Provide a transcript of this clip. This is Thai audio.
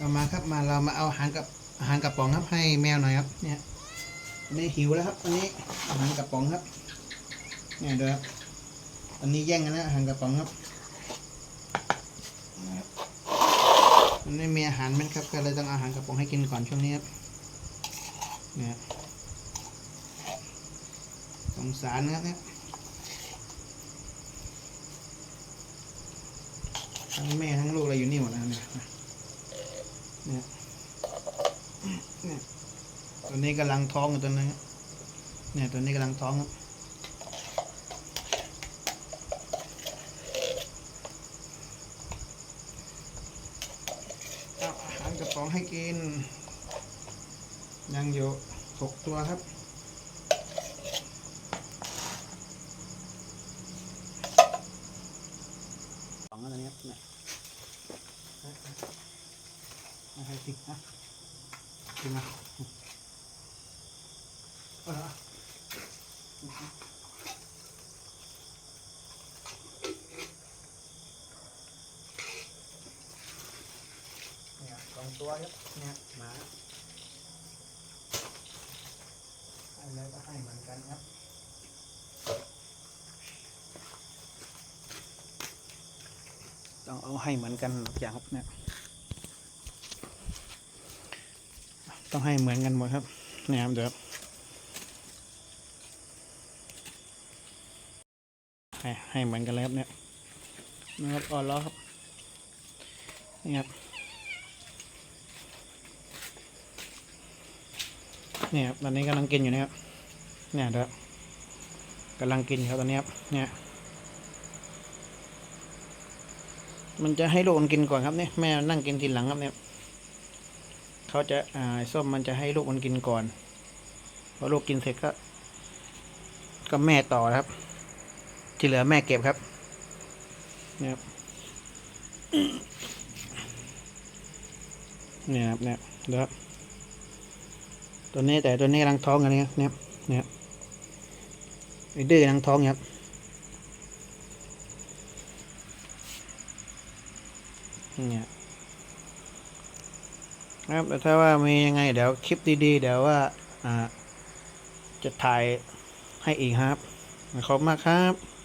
เอามาครับมาเรามาเอาอาหารกับอาหารกระป๋องครับให้แมวหน่อยครับ เนี่ยอันนี้หิวแล้วครับอันนี้อาหารกระป๋องครับ เนี่ยเดี๋ยวครับอันนี้แย่งกันนะอาหารกระป๋องครับมันไม่มีอาหารเม็ดครับก็เลยต้องอาหารกระป๋องให้กินก่อนช่วงนี้ครับเนี่ยสงสารนะครับเนี่ยทั้งแม่ทั้งลูกอะไรอยู่นี่หมดแล้วเนี่ย เนี่ยเนี่ยตัวนี้กำลังท้องอยู่ตัวนึงครับเนี่ยตัวนี้กำลังท้องครับเอาอาหารกระป๋องให้กิน ยังอยู่หกตัวครับสองอะไรเนี้ยเนี่ย มาให้กินนะกินมาเอาละเนี่ยสองตัวครับเนี่ยหมาอะไรก็ให้เหมือนกันครับต้องเอาให้เหมือนกันทุกอย่างครับเนี่ย ต้องให้เหมือนกันหมดครับนี่ครับเดี๋ยวให้ให้เหมือนกันเลยครับเนี่ยนะครับอ่อนล้อครับนี่ครับเนี่ยครับตอนนี้กำลังกินอยู่นะครับเนี่ยเดี๋ยวกำลังกินครับตอนนี้ครับเนี่ยมันจะให้ลูกมันกินก่อนครับเนี่ยแม่นั่งกินทีหลังครับเนี่ย เขาจะอ่าไอ้ส้มมันจะให้ลูกมันกินก่อนพอลูกกินเสร็จก็ ก็แม่ต่อครับ ที่เหลือแม่เก็บครับเนี่ยครับเนี่ยครับเนี่ยเดี๋ยวครับ ตัวนี้แต่ตัวนี้กำลังท้องกันเนี่ยเนี่ยเนี่ยไอ้ดื้อกำลังท้องครับเนี่ย ครับแต่ถ้าว่ามียังไงเดี๋ยวคลิปดีๆ เดี๋ยวว่าอ่าจะถ่ายให้อีกครับขอบคุณมากครับ